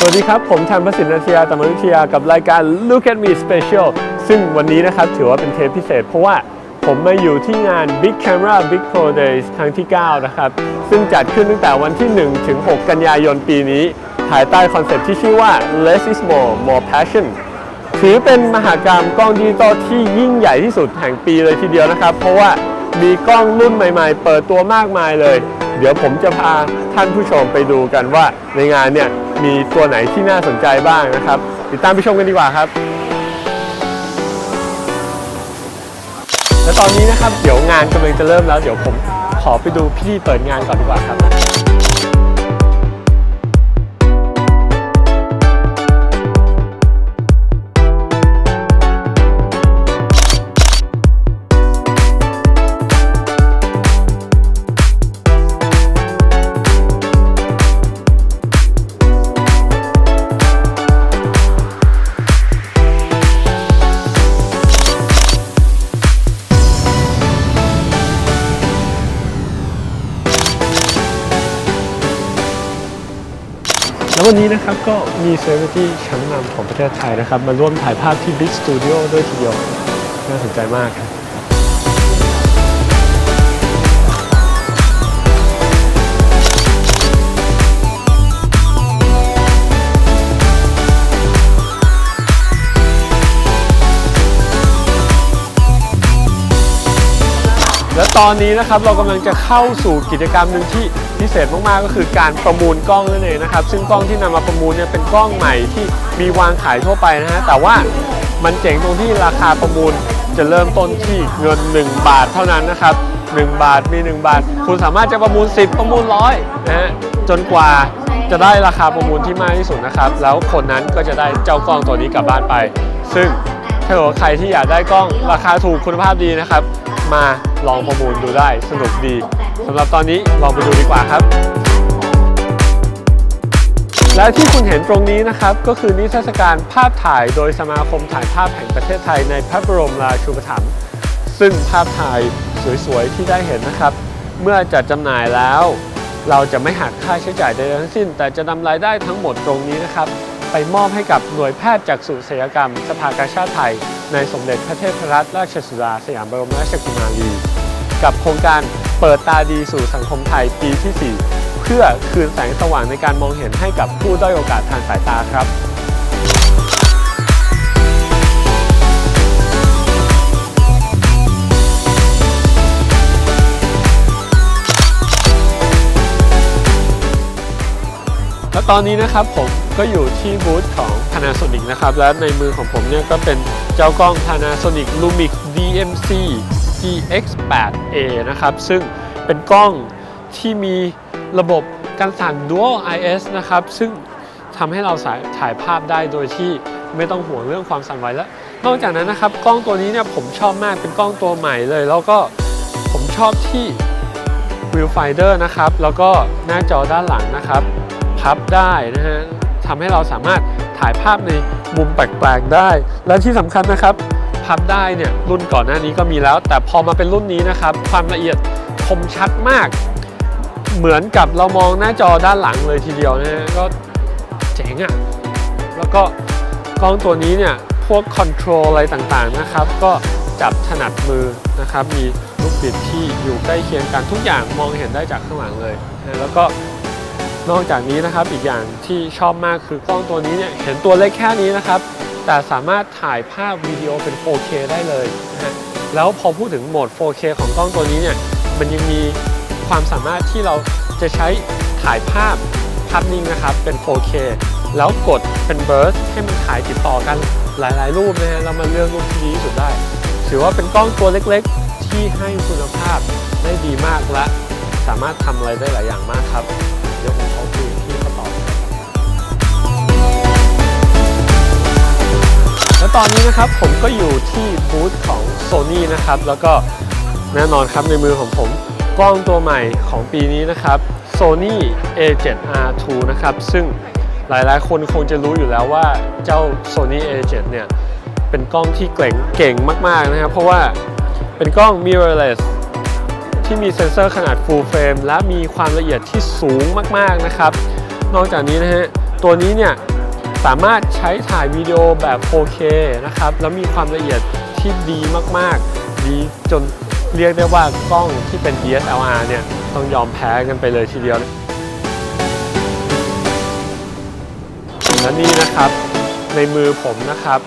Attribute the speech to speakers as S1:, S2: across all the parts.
S1: สวัสดีครับ ผมทันประสิทธิ์นาทยาตมรุทยากับรายการ Look at Me Special ซึ่งวันนี้นะครับถือว่าเป็นเทปพิเศษ เพราะว่าผมมาอยู่ที่งาน Big Camera Big Pro Days ครั้งที่ 9 นะครับ ซึ่งจัดขึ้นตั้งแต่วันที่ 1 ถึง 6 กันยายนปีนี้ ภายใต้คอนเซ็ปต์ที่ชื่อว่า Less is more more passion ถือเป็นมหากรรมกล้องดิจิตอลที่ยิ่งใหญ่ที่สุดแห่งปีเลยทีเดียวนะครับ เพราะว่ามีกล้องรุ่นใหม่ ๆ เปิดตัวมากมายเลย เดี๋ยวผมจะพาท่านผู้ชมไปดูกันว่าในงานเนี่ย มีตัวไหนที่น่าสนใจบ้างนะครับ ติดตามไปชมกันดีกว่าครับ และตอนนี้นะครับเดี๋ยวงานกำลังจะเริ่มแล้ว เดี๋ยวผมขอไปดูพิธีเปิดงานก่อนดีกว่าครับ วันนี้นะครับก็มีเซเลบริตี้ชั้นนำของประเทศไทยนะครับ มาร่วมถ่ายภาพที่ Big Studio ด้วยทีเดียว น่าสนใจมากครับ และตอนนี้นะครับเรากำลังจะเข้าสู่กิจกรรมหนึ่งที่พิเศษมากๆก็คือการประมูลกล้องนั่นเองนะครับ ซึ่งกล้องที่นำมาประมูลเนี่ยเป็นกล้องใหม่ที่มีวางขายทั่วไปนะฮะแต่ว่ามันเจ๋งตรงที่ราคาประมูลจะเริ่มต้นที่เงิน 1 บาทเท่านั้นนะครับ 1 บาทมี 1 บาท คุณสามารถจะประมูล 10 ประมูลร้อยนะฮะจนกว่าจะได้ราคาประมูลที่มากที่สุดนะครับ แล้วคนนั้นก็จะได้เจ้ากล้องตัวนี้กลับบ้านไป ซึ่งถ้าเกิดว่าใครที่อยากได้กล้องราคาถูกคุณภาพดีนะครับ มาลองประมูลดูได้สนุกดีสำหรับตอนนี้ลองไปดูดีกว่าครับ และที่คุณเห็นตรงนี้นะครับ ก็คือนิทรรศการภาพถ่ายโดยสมาคมถ่ายภาพแห่งประเทศไทยในพระบรมราชูปถัมภ์ซึ่งภาพถ่ายสวยๆที่ได้เห็นนะครับ เมื่อจัดจำหน่ายแล้ว เราจะไม่หักค่าใช้จ่ายใดทั้งสิ้น แต่จะนำรายได้ทั้งหมดตรงนี้นะครับ ไปมอบให้กับหน่วยแพทย์จากสุศัลยกรรม สภากาชาติไทย ในสมเด็จพระเทพรัตนราชสุดาสยามบรมราชกุมารี กับโครงการเปิดตาดีสู่สังคมไทยปีที่ 4 เพื่อคืนแสงสว่างในการมองเห็นให้กับผู้ด้อยโอกาสทางสายตาครับแล้วตอนนี้นะครับผมก็อยู่ที่บูธของ Panasonic นะครับ และในมือของผมเนี่ยก็เป็นเจ้ากล้อง Panasonic Lumix DMC GX8A นะครับ ซึ่งเป็นกล้องที่มีระบบการสั่น Dual IS นะครับ ซึ่งทำให้เราถ่ายภาพได้โดยที่ไม่ต้องห่วงเรื่องความสั่นไหวและนอกจากนั้นนะครับ กล้องตัวนี้เนี่ยผมชอบมากเป็นกล้องตัวใหม่เลย แล้วก็ผมชอบที่วิวไฟเดอร์นะครับ แล้วก็หน้าจอด้านหลังนะครับ พับได้นะฮะทำให้เราสามารถ ถ่ายภาพในมุมแปลกๆได้ และที่สำคัญนะครับพับได้เนี่ยรุ่นก่อนหน้านี้ก็มีแล้ว แต่พอมาเป็นรุ่นนี้นะครับ ความละเอียดคมชัดมาก เหมือนกับเรามองหน้าจอด้านหลังเลยทีเดียวนะฮะก็เจ๋งอะ่ะแล้วก็กล้องตัวนี้เนี่ยพวกคอนโทรลอะไรต่างๆนะครับ ก็จับถนัดมือนะครับ มีลูกบิดที่อยู่ใกล้เคียงกันทุกอย่างมองเห็นได้จากข้างหลังเลยนะแล้วก็ นอกจากนี้นะครับอีกอย่างที่ชอบมากคือกล้องตัวนี้เนี่ยเห็นตัวเล็กแค่นี้นะครับ แต่สามารถถ่ายภาพวิดีโอเป็น 4K ได้เลยนะฮะแล้วพอพูดถึงโหมด 4K ของกล้องตัวนี้เนี่ยมันยังมีความสามารถที่เราจะใช้ถ่ายภาพภาพนิ่งนะครับเป็น 4K แล้วกดเป็นเบิร์สให้มันถ่ายติดต่อกันหลาย ๆ รูปนะฮะแล้วมาเลือกรูปที่ดีที่สุดได้ ถือว่าเป็นกล้องตัวเล็กๆ ที่ให้คุณภาพได้ดีมากและสามารถทำอะไรได้หลายอย่างมากครับ ดี๋ยวผมขอคุยกับพี่เขาต่อแล้วตอนนี้นะครับผมก็อยู่ที่บูธของ Sony นะครับ แล้วก็แน่นอนครับในมือของผมกล้องตัวใหม่ของปีนี้นะครับ Sony A7R2 นะครับ ซึ่งหลายๆ คนคงจะรู้อยู่แล้วว่าเจ้า Sony A7 เนี่ย เป็นกล้องที่เก่งเก่งมาก ๆ นะครับ เพราะว่าเป็นกล้อง mirrorless ที่มีเซ็นเซอร์ขนาด full frame และมีความละเอียดที่สูงมากๆนะครับ นอกจากนี้นะฮะตัวนี้เนี่ยสามารถใช้ถ่ายวิดีโอแบบ 4K นะครับ แล้วมีความละเอียดที่ดีมากๆ ดีจนเรียกได้ว่ากล้องที่เป็น DSLR เนี่ยต้องยอมแพ้กันไปเลยทีเดียว และนี่นะครับในมือผมนะครับ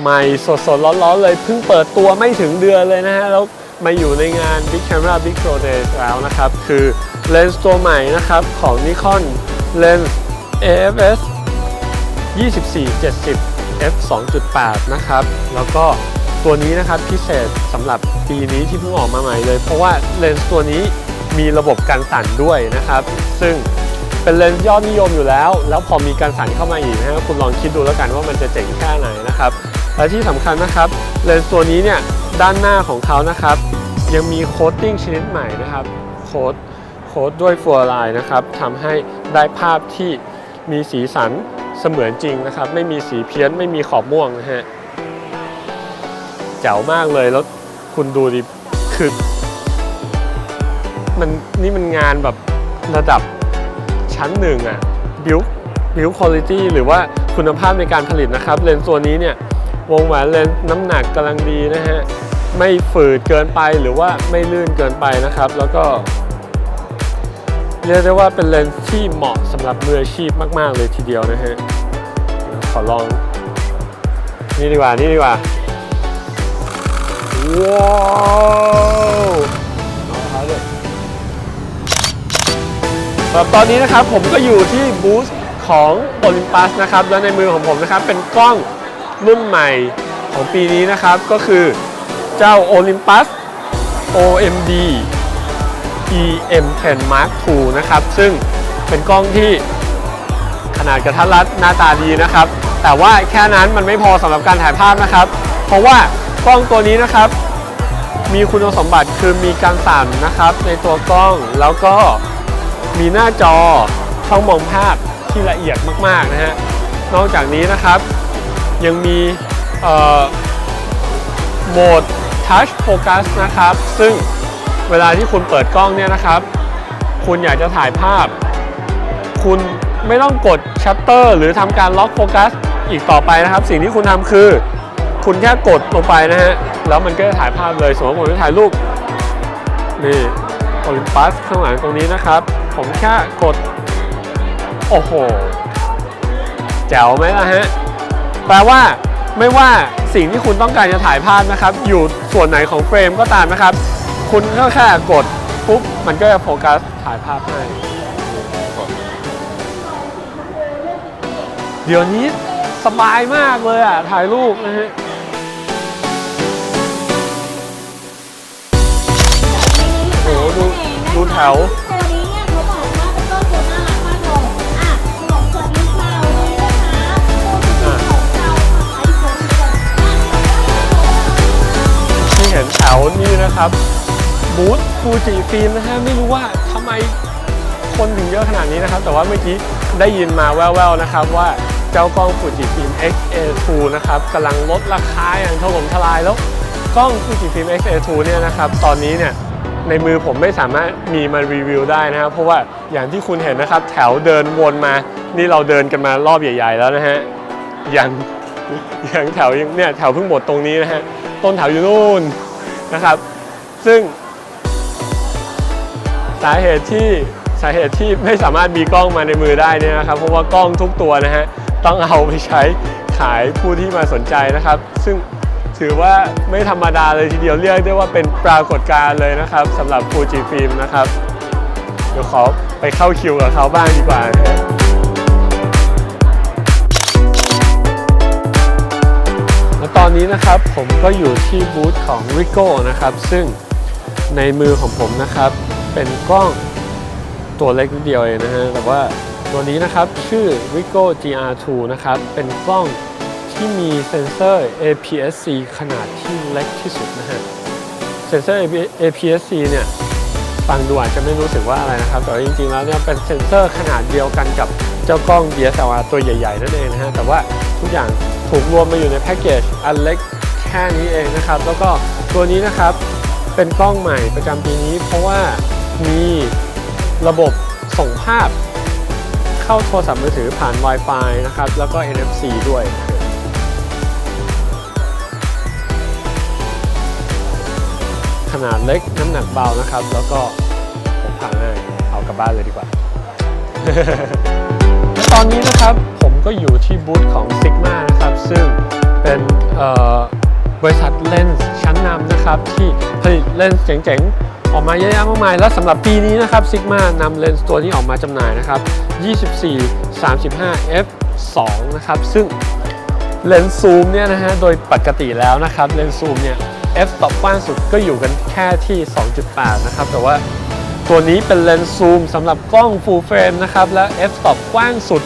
S1: ใหม่สดๆร้อนๆเลยเพิ่งเปิดตัวไม่ถึงเดือนเลยนะฮะแล้ว มาอยู่ในงาน Big Camera Big Pro Day แล้วนะครับ คือเลนส์ตัวใหม่นะครับของ Nikon Lens AFS 2470 f 2.8 นะครับ แล้วก็ตัวนี้นะครับพิเศษสำหรับปีนี้ที่เพิ่งออกมาใหม่เลย เพราะว่าเลนส์ตัวนี้มีระบบการสั่นด้วยนะครับ ซึ่งเป็นเลนส์ยอดนิยมอยู่แล้ว แล้วพอมีการสั่นเข้ามาอีกนะฮะคุณลองคิดดูแล้วกันว่ามันจะเจ๋งแค่ไหนนะครับ และที่สำคัญนะครับเลนส์ตัวนี้เนี่ยด้านหน้าของเขานะครับ ยังมีโคตติ้งชนิดใหม่นะครับโค้ดโค้ดด้วยฟลูออไรด์นะครับทำให้ได้ภาพที่มีสีสันเสมือนจริงนะครับ ไม่มีสีเพี้ยนไม่มีขอบม่วงนะฮะแจ๋วมากเลยแล้วคุณดูดิคือมันนี่มันงานแบบระดับชั้นหนึ่งอะบิวบิวคุณภาพหรือว่าคุณภาพในการผลิตนะครับ เลนส์ตัวนี้เนี่ย วงแหวนเลนส์น้ำหนักกำลังดีนะฮะ ไม่ฝืดเกินไปหรือว่าไม่ลื่นเกินไปนะครับ แล้วก็ เรียกได้ว่าเป็นเลนส์ที่เหมาะสำหรับมืออาชีพมาก ๆ เลยทีเดียวนะฮะ ขอลอง นี่ดีกว่า นี่ดีกว่า ว้าวเอาละครับสำหรับตอนนี้นะครับผมก็อยู่ที่บูธของ Olympus นะครับ และในมือของผมนะครับ เป็นกล้อง รุ่นใหม่ของปีนี้นะครับก็คือเจ้า Olympus OMD EM10 Mark II นะครับ ซึ่งเป็นกล้องที่ขนาดกระทัดรัดหน้าตาดีนะครับ แต่ว่าแค่นั้นมันไม่พอสำหรับการถ่ายภาพนะครับ เพราะว่ากล้องตัวนี้นะครับ มีคุณสมบัติคือมีการสั่นนะครับ ในตัวกล้องแล้วก็มีหน้าจอช่องมองภาพที่ละเอียดมากๆนะฮะนอกจากนี้นะครับ ยังมีโหมด Touch Focus นะครับ ซึ่งเวลาที่คุณเปิดกล้องเนี่ยนะครับ คุณอยากจะถ่ายภาพ คุณไม่ต้องกดชัตเตอร์หรือทำการล็อกโฟกัสอีกต่อไปนะครับ สิ่งที่คุณทำคือ คุณแค่กดลงไปนะฮะ แล้วมันก็จะถ่ายภาพเลย สมมติผมจะถ่ายรูปนี่โอลิมปัสข้างหลังตรงนี้นะครับ ผมแค่กด โอ้โห แจ๋วไหมล่ะฮะ แปลว่าไม่ว่าสิ่งที่คุณต้องการจะถ่ายภาพนะครับ อยู่ส่วนไหนของเฟรมก็ตามนะครับ คุณก็แค่กดปุ๊บมันก็จะโฟกัสถ่ายภาพให้เดี๋ยวนี้สบายมากเลยอะ ถ่ายรูปนะฮะโอ้ดูดูแถว
S2: วนี้นะครั
S1: บบูธฟูจิฟิล์มนะฮะไม่รู้ว่าทำไมคนถึงเยอะขนาดนี้นะครับ แต่ว่าเมื่อกี้ได้ยินมาแว่วๆนะครับว่าเจ้ากล้องฟูจิฟิล์ม XA2 นะครับกำลังลดราคาอย่างถล่มทลายแล้วกล้องฟูจิฟิล์ม XA2 เนี่ยนะครับตอนนี้เนี่ยในมือผมไม่สามารถมีมารีวิวได้นะครับ เพราะว่าอย่างที่คุณเห็นนะครับ แถวเดินวนมา นี่เราเดินกันมารอบใหญ่ ๆ แล้วนะฮะยังยังแถวยังเนี่ยแถวเพิ่งหมดตรงนี้นะฮะต้นแถวอยู่นู่น นะครับ ซึ่ง สาเหตุที่สาเหตุที่ไม่สามารถมีกล้องมาในมือได้นี่นะครับ เพราะว่ากล้องทุกตัวนะฮะต้องเอาไปใช้ขายผู้ที่มาสนใจนะครับ ซึ่งถือว่าไม่ธรรมดาเลยทีเดียวเรียกได้ว่าเป็นปรากฏการณ์เลยนะครับสำหรับฟูจิฟิล์มนะครับ เดี๋ยวขอไปเข้าคิวกับเขาบ้างดีกว่านะ อนนี้นะครับผมก็อยู่ที่บูธของ Ricoh นะครับ ซึ่งในมือของผมนะครับ เป็นกล้องตัวเล็กนิดเดียวเองนะฮะแต่ว่าตัวนี้นะครับชื่อ Ricoh GR2 นะครับ เป็นกล้องที่มีเซ็นเซอร์ APS-C ขนาดที่เล็กที่สุดนะฮะเซ็นเซอร์ APS-C เนี่ยฟังดูอาจจะไม่รู้สึกว่าอะไรนะครับ แต่จริงๆ แล้วเนี่ยเป็นเซ็นเซอร์ขนาดเดียวกันกับเจ้ากล้อง DSLR ตัวใหญ่ ๆ นั่นเองนะฮะ แต่ว่าทุกอย่าง ถูกรวมมาอยู่ในแพ็กเกจอันเล็กแค่นี้เองนะครับ แล้วก็ตัวนี้นะครับเป็นกล้องใหม่ประจำปีนี้ เพราะว่ามีระบบส่งภาพเข้าโทรศัพท์มือถือผ่าน Wi-Fi นะครับ แล้วก็ NFC ด้วยขนาดเล็กน้ำหนักเบานะครับ แล้วก็ผมพาง่ายเอากลับบ้านเลยดีกว่า ตอนนี้นะครับผ ก็อยู่ที่บูธของ Sigma นะครับ ซึ่งเป็นบริษัทเลนส์ชั้นนำนะครับ ที่ผลิตเลนส์เจ๋งๆ ออกมาเยอะแยะมากมาย และสำหรับปีนี้นะครับ Sigma นำเลนส์ตัวนี้ออกมาจำหน่ายนะครับ 24 35 f 2นะครับ ซึ่งเลนส์ซูมเนี่ยนะฮะ โดยปกติแล้วนะครับ เลนส์ซูมเนี่ย f stop กว้างสุดก็อยู่กันแค่ที่ 2.8 นะครับ แต่ว่าตัวนี้เป็นเลนส์ซูมสำหรับกล้อง full frame นะครับ และ f stop กว้างสุด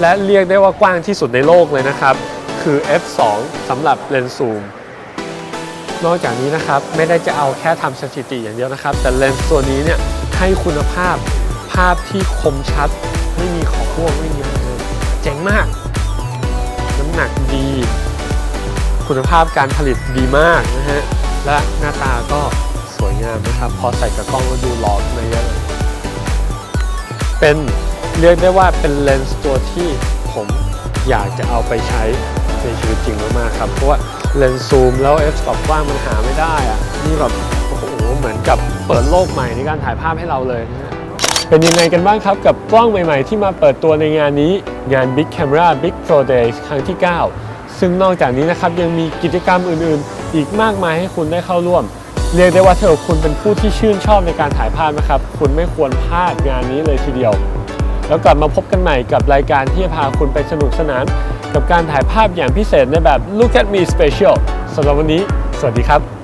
S1: และเรียกได้ว่ากว้างที่สุดในโลกเลยนะครับ คือ f 2 สำหรับเลนส์ซูม นอกจากนี้นะครับไม่ได้จะเอาแค่ทำสถิติอย่างเดียวนะครับ แต่เลนส์ตัวนี้เนี่ยให้คุณภาพภาพที่คมชัด ไม่มีขอบพวกไม่มีอะไรเลยเจ๋งมาก น้ำหนักดี คุณภาพการผลิตดีมากนะฮะและหน้าตาก็สวยงามนะครับ พอใส่กับกล้องก็ดูหล่อขึ้นมาเยอะเลยเป็น เรียกได้ว่าเป็นเลนส์ตัวที่ผมอยากจะเอาไปใช้ในชีวิตจริงมากๆครับ เพราะว่าเลนส์ซูมแล้ว f stop กว้างมันหาไม่ได้อะนี่แบบโอ้โหเหมือนกับเปิดโลกใหม่ในการถ่ายภาพให้เราเลยนะเป็นยังไงกันบ้างครับกับกล้องใหม่ๆ ที่มาเปิดตัวในงานนี้งาน Big Camera Big Pro Days ครั้งที่ 9 ซึ่งนอกจากนี้นะครับยังมีกิจกรรมอื่นๆ อีกมากมายให้คุณได้เข้าร่วม เรียกได้ว่าถ้าคุณเป็นผู้ที่ชื่นชอบในการถ่ายภาพนะครับ คุณไม่ควรพลาดงานนี้เลยทีเดียว แล้วกลับมาพบกันใหม่กับรายการที่จะพาคุณไปสนุกสนาน กับการถ่ายภาพอย่างพิเศษในแบบ Look at Me Special สำหรับวันนี้ สวัสดีครับ